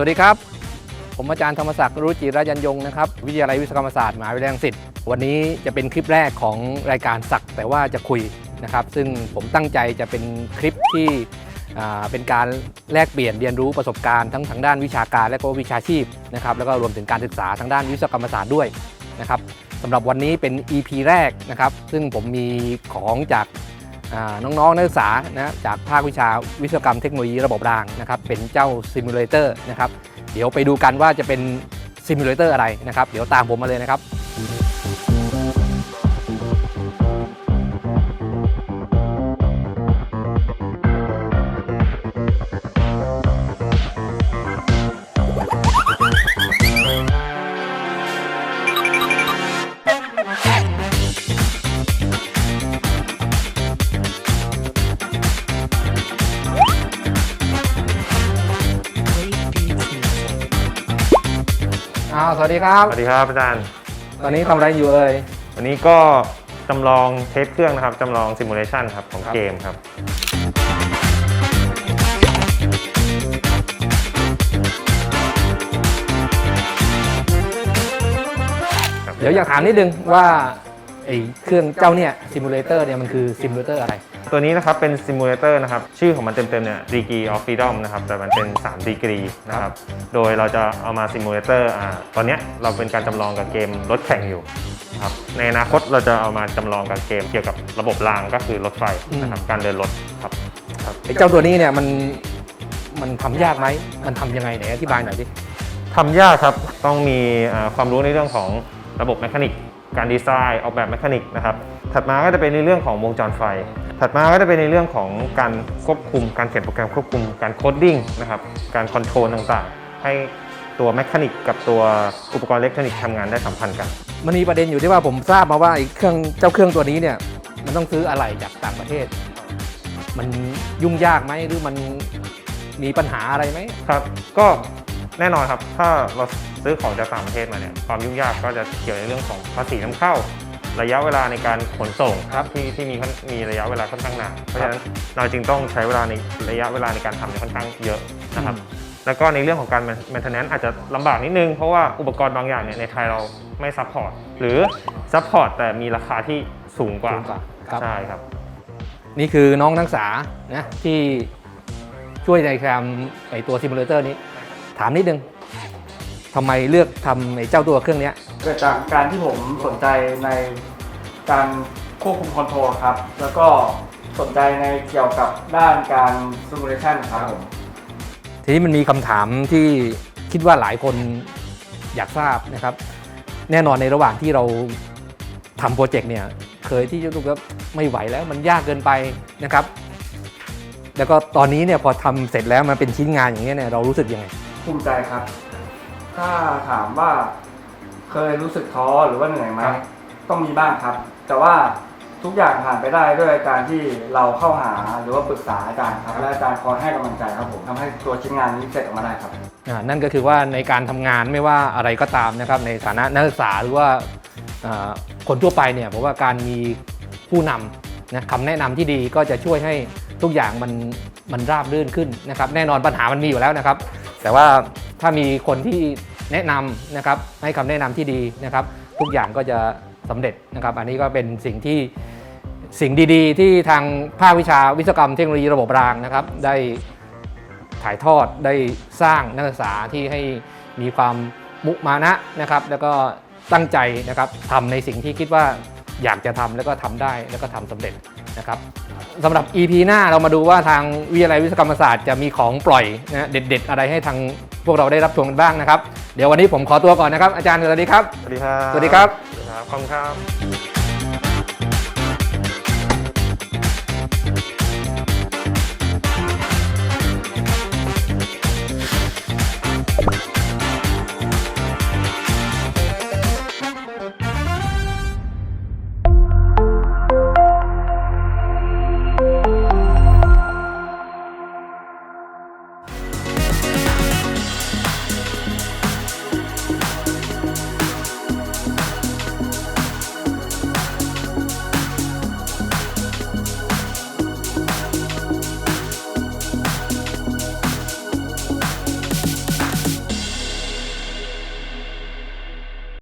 สวัสดีครับ ผมอาจารย์ธรรมศักดิ์รุจิรายันยงนะครับ วิทยาลัยวิศวกรรมศาสตร์มหาวิทยาลัยรังสิตวันนี้จะเป็นคลิปแรกของรายการสักแต่ว่าจะคุยนะครับ ซึ่งผมตั้งใจจะเป็นคลิปที่เป็นการแลกเปลี่ยนเรียนรู้ประสบการณ์ทั้งทางด้านวิชาการและก็วิชาชีพนะครับแล้วก็รวมถึงการศึกษาทางด้านวิศวกรรมศาสตร์ด้วยนะครับสำหรับวันนี้เป็น EP แรกนะครับ ซึ่งผมมีของจาก น้องๆนักศึกษานะจากภาควิชาวิศวกรรมเทคโนโลยีระบบรางนะครับเป็นเจ้าซิมูเลเตอร์นะครับเดี๋ยวไปดูกันว่าจะเป็นซิมูเลเตอร์อะไรนะครับ เดี๋ยวตามผมมาเลยนะครับาวสวัสดีครับ สวัสดีครับอาจารย์ ตอนนี้ทำอะไรอยู่เอ่ยวันนี้ก็จำลองเทสเครื่องนะครับจำลองซิมูเลชันครับของครับ เกมครับ เดี๋ยวอยากถามนิดนึงว่าไอ้เครื่องเจ้าเนี่ยซิมูเลเตอร์เนี่ยมันคือซิมูเลเตอร์อะไร ตัวนี้นะครับเป็นซิมูเลเตอร์นะครับชื่อของมันเต็มๆเนี่ย degree of freedom นะครับแต่มันเป็น3 degree นะครับโดยเราจะเอามาซิมูเลเตอร์อ่าตอนเนี้ยเราเป็นการจำลองกับเกมรถแข่งอยู่นะครับในอนาคตเราจะเอามาจำลองกับเกมเกี่ยวกับระบบรางก็คือรถไฟนะครับการเดินรถครับครับไอ้เจ้าตัวนี้เนี่ยมันมันทำยากไหมมันทำยังไงไหนอธิบายหน่อยดิทำยากครับต้องมีอ่าความรู้ในเรื่องของระบบแมคานิกการดีไซน์ออกแบบแมคานิกนะครับถัดมาก็จะเป็นในเรื่องของวงจรไฟ ถัดมาก็จะเป็นในเรื่องของการควบคุม การเขียนโปรแกรมควบคุม การโคดดิ้งนะครับ การคอนโทรลต่างๆ ให้ตัวแมคานิกกับตัวอุปกรณ์อิเล็กทรอนิกส์ทำงานได้สัมพันธ์กัน มันมีประเด็นอยู่ที่ว่าผมทราบมาว่าไอ้เครื่องเจ้าเครื่องตัวนี้เนี่ยมันต้องซื้ออะไรจากต่างประเทศ มันยุ่งยากไหมหรือมันมีปัญหาอะไรไหมครับ ก็แน่นอนครับ ถ้าเราซื้อของจากต่างประเทศมาเนี่ยความยุ่งยากก็จะเกี่ยวในเรื่องของภาษีนำเข้า ระยะเวลาในการขนส่งครับที่ที่มีค่อนมีระยะเวลาค่อนข้างนานเพราะฉะนั้นเราจึงต้องใช้เวลาในระยะเวลาในการทำเนี่ยค่อนข้างเยอะนะครับอืมแล้วก็ในเรื่องของการ maintenance อาจจะลำบากนิดนึง เพราะว่าอุปกรณ์บางอย่างเนี่ยในไทยเราไม่ซัพพอร์ตหรือซัพพอร์ตแต่มีราคาที่สูงกว่าสูงกว่าครับใช่ครับ นี่คือน้องนักศึกษานะที่ช่วยในการไอตัวซิมูเลเตอร์นี้ ถามนิดนึง ทำไมเลือกทำไอเจ้าตัวเครื่องเนี้ย เกิดจากการที่ผมสนใจในการควบคุมคอนโทรลครับ แล้วก็สนใจในเกี่ยวกับด้านการซิมูเลชันครับผม ทีนี้มันมีคำถามที่คิดว่าหลายคนอยากทราบนะครับ แน่นอนในระหว่างที่เราทำโปรเจกต์เนี่ย เคยที่จะรู้ว่าไม่ไหวแล้วมันยากเกินไปนะครับ แล้วก็ตอนนี้เนี่ยพอทำเสร็จแล้วมันเป็นชิ้นงานอย่างเงี้ยเนี่ยเรารู้สึกยังไง ภูมิใจครับ ถ้าถามว่าเคยรู้สึกท้อหรือว่าเหนื่อยไหมครับ ต้องมีบ้างครับ แต่ว่าทุกอย่างผ่านไปได้ด้วยการที่เราเข้าหาหรือว่าปรึกษาอาจารย์ครับและอาจารย์คอยให้กำลังใจครับผมทำให้ตัวชิ้นงานนี้เสร็จออกมาได้ครับ อ่านั่นก็คือว่าในการทำงานไม่ว่าอะไรก็ตามนะครับในฐานะนักศึกษาหรือว่าอ่าคนทั่วไปเนี่ยผมว่าการมีผู้นำนะคำแนะนำที่ดีก็จะช่วยให้ทุกอย่างมันมันราบรื่นขึ้นนะครับ แน่นอนปัญหามันมีอยู่แล้วนะครับ แต่ว่าถ้ามีคนที่ แนะนำนะครับให้คำแนะนำที่ดีนะครับ ทุกอย่างก็จะสำเร็จนะครับ อันนี้ก็เป็นสิ่งที่สิ่งดีๆ ที่ทางภาควิชาวิศวกรรมเทคโนโลยีระบบรางนะครับ ได้ถ่ายทอดได้สร้างนักศึกษาที่ให้มีความมุมานะนะครับ แล้วก็ตั้งใจนะครับทำในสิ่งที่คิดว่าอยากจะทำแล้วก็ทำได้แล้วก็ทำสำเร็จนะครับสำหรับ EP หน้าเรามาดูว่าทางวิทยาลัยวิศวกรรมศาสตร์จะมีของปล่อยนะเด็ด ๆ อะไรให้ทาง พวกเราได้รับชมกันบ้างนะครับ เดี๋ยววันนี้ผมขอตัวก่อนนะครับ อาจารย์สวัสดีครับ สวัสดีครับ สวัสดีครับสวัสดีครับขอบคุณครับ